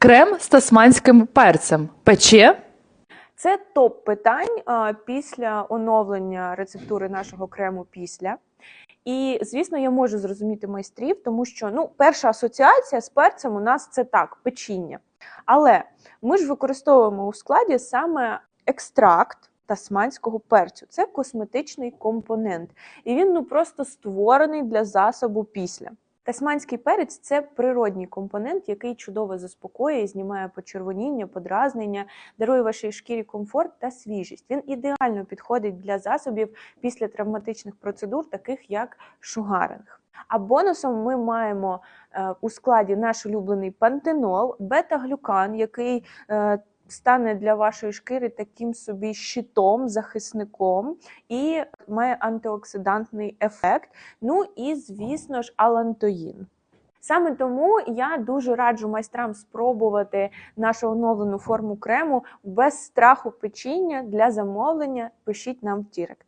Крем з тасманським перцем. Пече? Це топ питань а, після оновлення рецептури нашого крему після. І, звісно, я можу зрозуміти майстрів, тому що ну, перша асоціація з перцем у нас це так, печіння. Але ми ж використовуємо у складі саме екстракт тасманського перцю. Це косметичний компонент. І він ну просто створений для засобу після. Тасманський перець це природній компонент, який чудово заспокоює, знімає почервоніння, подразнення, дарує вашій шкірі комфорт та свіжість. Він ідеально підходить для засобів після травматичних процедур, таких як шугаринг. А бонусом ми маємо е, у складі наш улюблений пантенол, бета-глюкан, який е, стане для вашої шкіри таким собі щитом, захисником і має антиоксидантний ефект. Ну і, звісно ж, алантоїн. Саме тому я дуже раджу майстрам спробувати нашу оновлену форму крему без страху печіння для замовлення. Пишіть нам в Дірект.